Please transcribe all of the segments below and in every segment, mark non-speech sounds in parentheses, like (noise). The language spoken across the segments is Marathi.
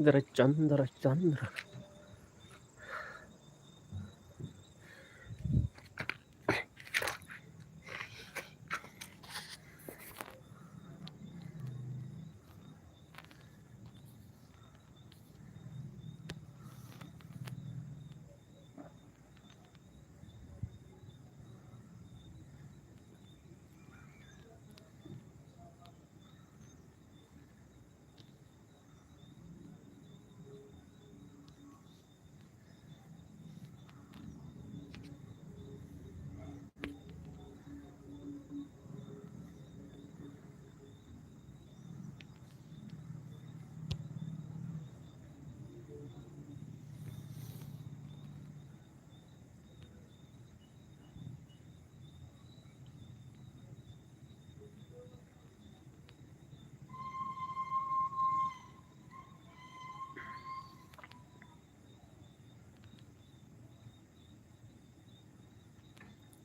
चंद्र चंद्र चंद्र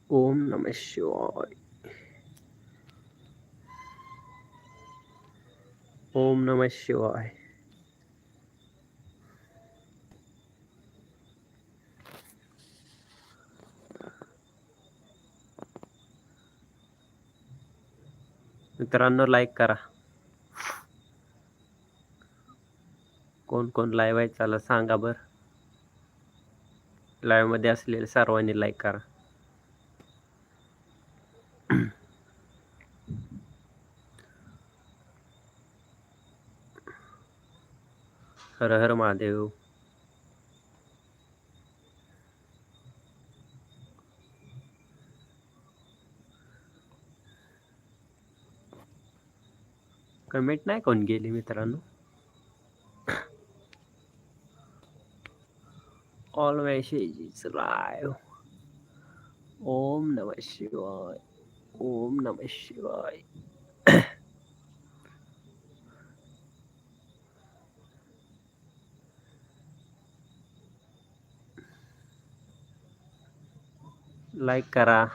ओम नमः शिवाय ओम नमः शिवाय मित्रांनो लाईक करा. कोण कोण लाईव्ह आहे चला सांगा बर. लाईव्हमध्ये असलेले सर्वांनी लाईक करा. हर हर महादेव। कमेंट नाही कोण गेली मित्रांनो? ऑल मेसेजेस लाईव्ह ओम नम शिवाय. ओम नम शिवाय. लाईक करा.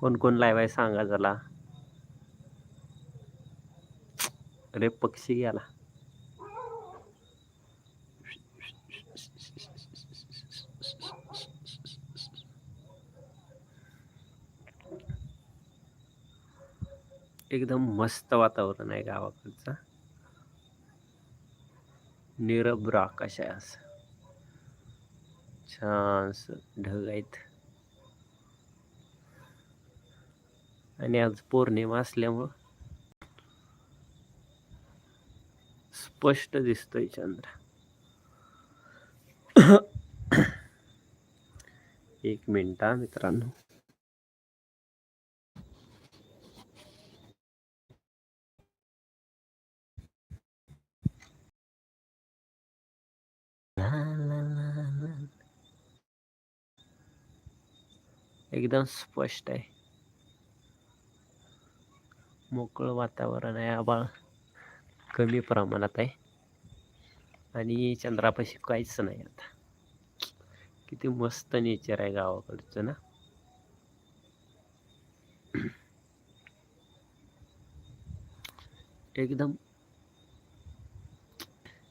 कोण कोण लाईव्ह आहे सांगा जरा. अरे पक्षी गेला. एकदम मस्त वातावरण आहे गावाकडचं. निरभ्र आकाश आहे असं. छान असं ढग आहेत. आणि आज पौर्णिमा असल्यामुळं स्पष्ट दिसतोय चंद्र. एक मिनिट मित्रांनो. एकदम स्पष्ट आहे. मोकळं वातावरण आहे. आबाळ कमी प्रमाणात आहे. आणि चंद्रापाशी काहीच नाही आता. किती मस्त नेचर आहे गावाकडचं ना. एकदम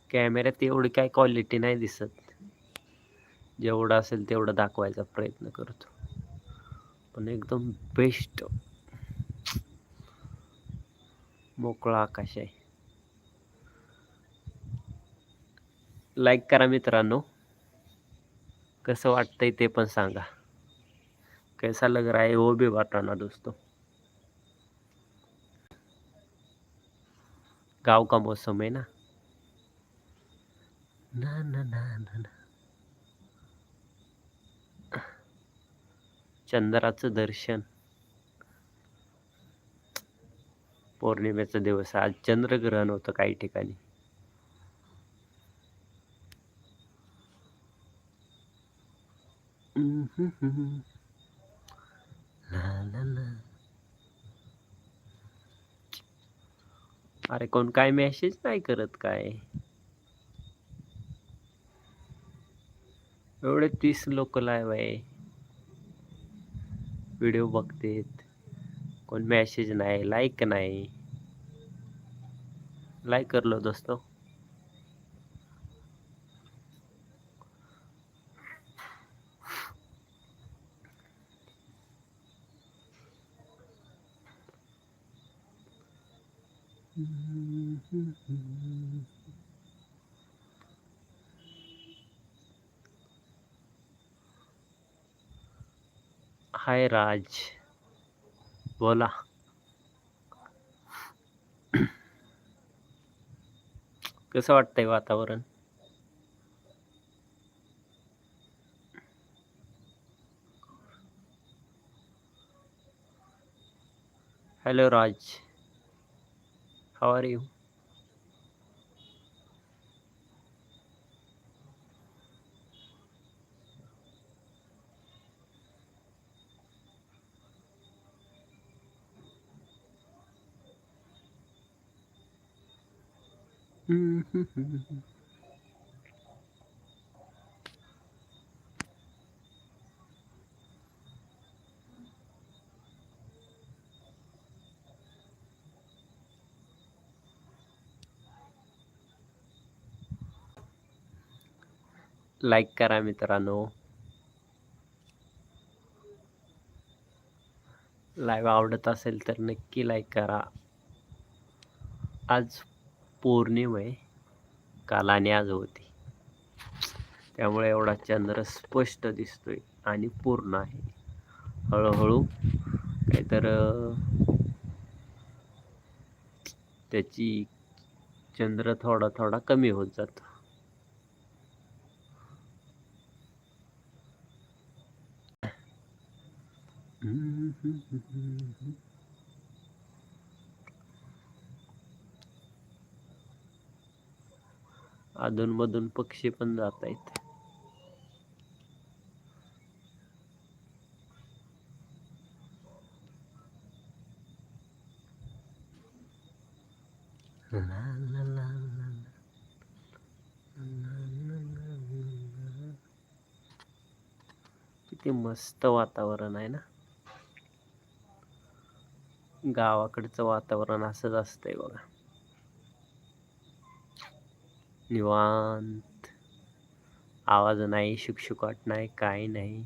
कॅमेऱ्यात एवढी काय क्वालिटी नाही दिसत. जेवढं असेल तेवढं दाखवायचा प्रयत्न करतो. पण एकदम बेस्ट मोकळा आकाश आहे. लाईक करा मित्रांनो. कसं वाटतंय ते पण सांगा. कैसा लग रहा है वो भी बताना दोस्तों. गांव का मौसम है ना? ना ना ना ना ना. चंद्राचं दर्शन. पौर्णिमेचा दिवस. आज चंद्रग्रहण होतं काही ठिकाणी. अरे कोण काय मेसेज नाही करत काय? एवढे तीस लोक लाईव्ह आहे. व्हिडिओ बघतेत. कोई मैसेज ना आए लाइक ना आए लाइक कर लो दोस्तों। हाय राज। बोला. कसं वाटतंय वातावरण? Hello Raj. How are you (laughs) like करा मित्रांनो. लाईव्ह आवडत असेल तर नक्की लाईक करा. आज पौर्णिमा आहे काल आणि आज होती. त्यामुळे एवढा चंद्र स्पष्ट दिसतोय आणि पूर्ण आहे. हळूहळू काहीतर त्याची चंद्र थोडा थोडा कमी होत जातो. अधूनमधून पक्षी पण जात आहेत. किती मस्त वातावरण आहे ना. गावाकडचं वातावरण असंच असतंय बघा. निवांत. आवाज नाही शुकशुकाट नाही काही नाही.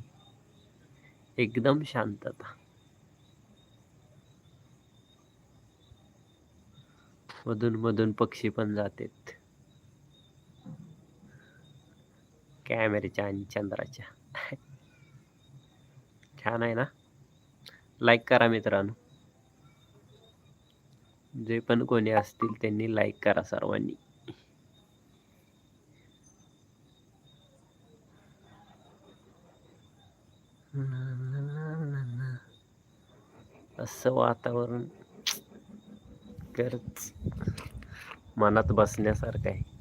एकदम शांतता. मधून मधून पक्षी पण जातेत. कॅमेऱ्याच्या आणि चंद्राच्या. छान आहे ना? लाईक करा मित्रांनो. जे पण कोणी असतील त्यांनी लाईक करा सर्वांनी. असं वातावरण खरंच मनात बसण्यासारखं आहे.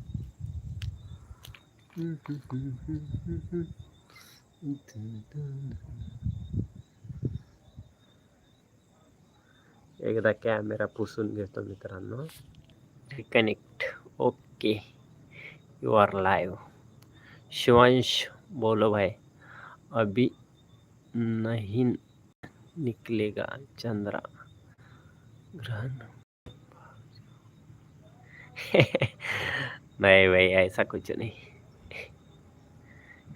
एकदा कॅमेरा पुसून घेतो मित्रांनो. Connect okay. You are live Shivansh बोलो भाई. अभी नहीं निकलेगा चंद्रा। ग्रहण। (laughs) नहीं भाई, ऐसा कुछ नहीं।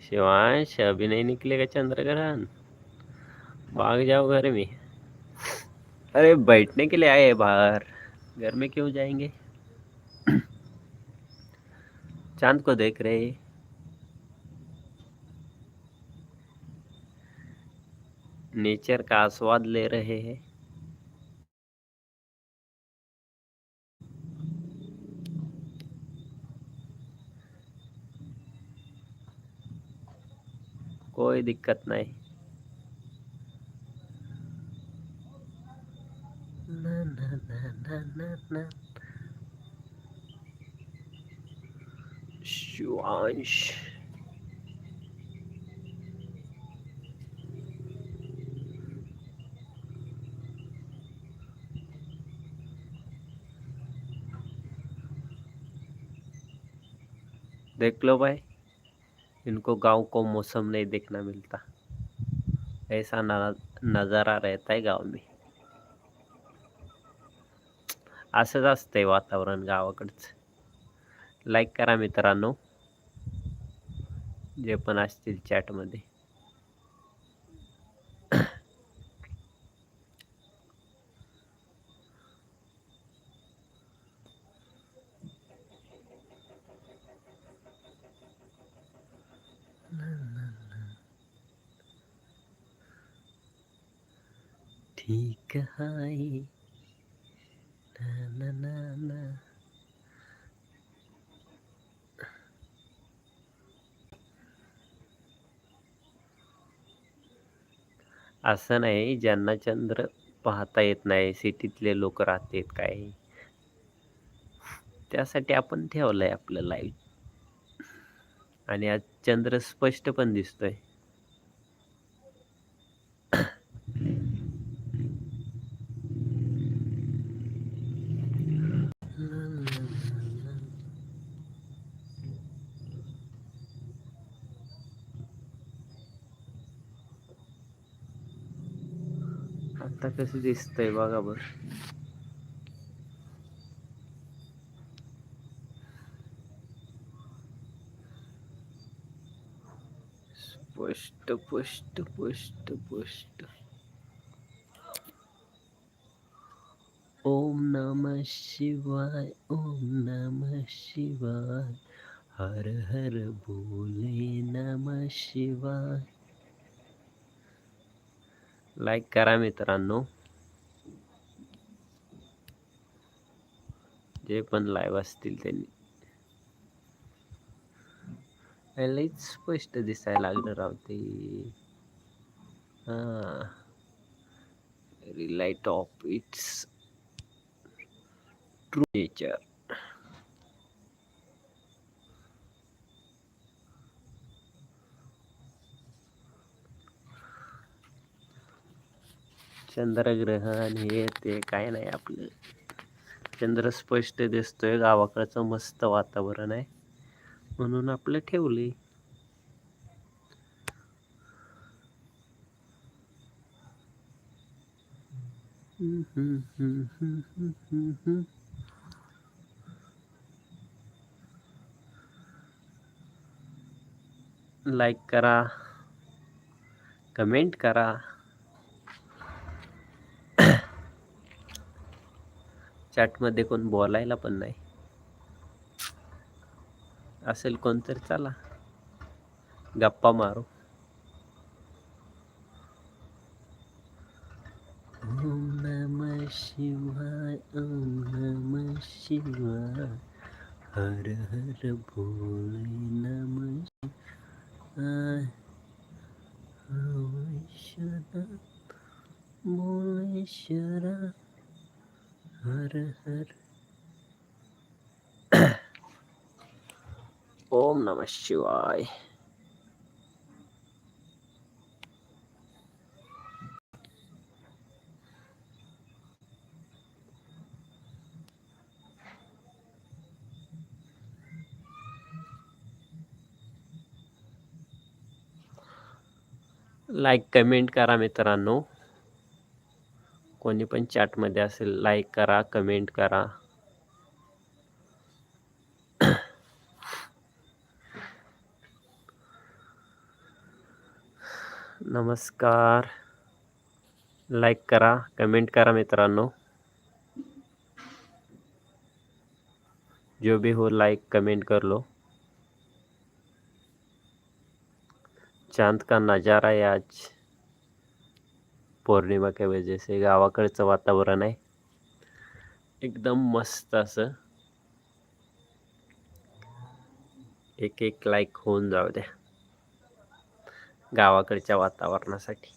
शिवांश, अभी नहीं निकलेगा चंद्र ग्रहण। भाग जाओ घर में। अरे, बैठने के लिए आए बाहर। घर में क्यों जाएँगे? (clears throat) चाँद को देख रहे हैं। नेचर का आस्वाद ले रहे हैं। कोई दिक्कत नहीं। ना ना ना ना ना ना। देख लो भाई। इनको गांव को मौसम नहीं देखना मिलता। ऐसा नज़ारा रहता है गाव में। असंच असतंय वातावरण गावाकडचं। लाईक करा मित्रांनो जे पण असतील चॅटमध्ये ही कहाणी ना ना ना ना असं नाही ज्यांना चंद्र पाहता येत नाही सिटीतले लोक राहतात काय? त्यासाठी आपण ठेवलं आहे आपलं लाईव्ह आणि आज चंद्र स्पष्ट पण दिसतोय. आता कसं दिसतंय बघा बर स्पष्ट स्पष्ट स्पष्ट स्पष्ट ओम नमः शिवाय ओम नमः शिवाय हर हर बोले नमः शिवाय लाईक करा मित्रांनो. जे पण लाईव्ह असतील त्यांनी. लईच स्पष्ट दिसायला लागलं राव ते. Relight of it's true nature चंद्रग्रहण हे ते काय नाही आपलं. चंद्र स्पष्ट दिसतोय गावाकडचं मस्त वातावरण आहे. म्हणून आपलं ठेवले लाईक करा कमेंट करा. चॅटमध्ये कोण बोलायला पण नाही. असेल कोणतरी चला. गप्पा मारू. ओम नम शिवाय ओम नम शिवाय. हर हर भोल नम शिवाय. बोल शरा हर हर। (coughs) ओम नमः शिवाय। लाईक कमेंट करा मित्रांनो. कोणी पण चॅटमध्ये असेल लाईक करा कमेंट करा. नमस्कार. लाईक करा कमेंट करा मित्रांनो. जो भी हो लाइक कमेंट कर लो. चाँद का नज़ारा है आज. पौर्णिमा के वजह से गावाकडचं वातावरण आहे एकदम मस्त असं एक एक लाईक होऊन जाऊ द्या गावाकडच्या वातावरणासाठी.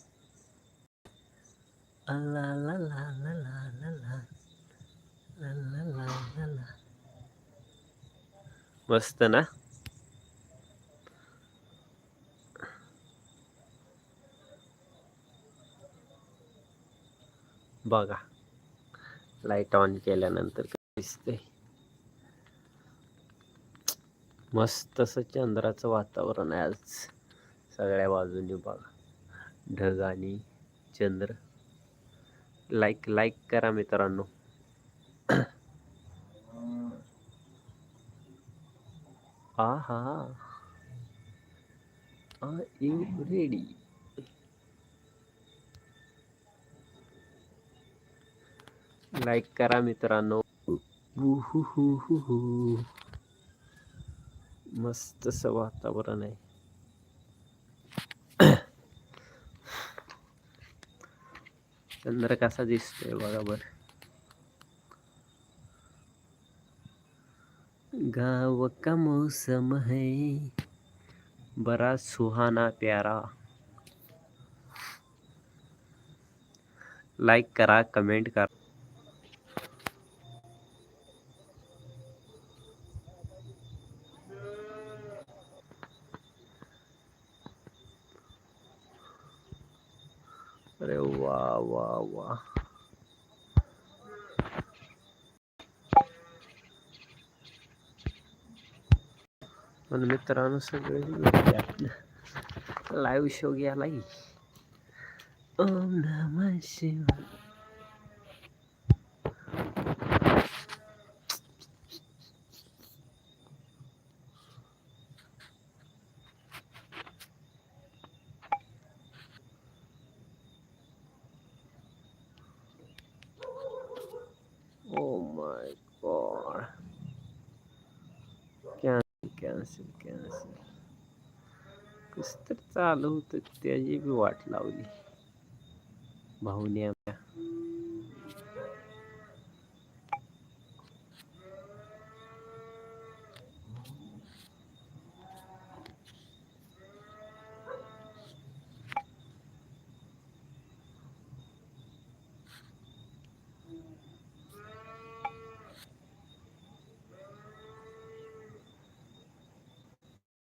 मस्त ना बघा. लाइट ऑन केल्यानंतर दिसते मस्त असं चंद्राचं वातावरण आहे आज. सगळ्या बाजूनी बघा. ढग आणि चंद्र. लाईक लाईक करा मित्रांनो. हा हा हा यू रेडी लाईक करा मित्रांनो मस्त असं वातावरण आहे चंद्र कसा दिसतोय बघा बर गाँव का मौसम है बड़ा सुहाना प्यारा लाईक करा कमेंट करा अरे वा वा वा. पण मित्रांनो सगळे लाईव्ह शो गेलाय ओम नमः शिवाय. My god. God cancel cancel cancel कस तर चालू होतं त्याची बी वाट लावली भाऊने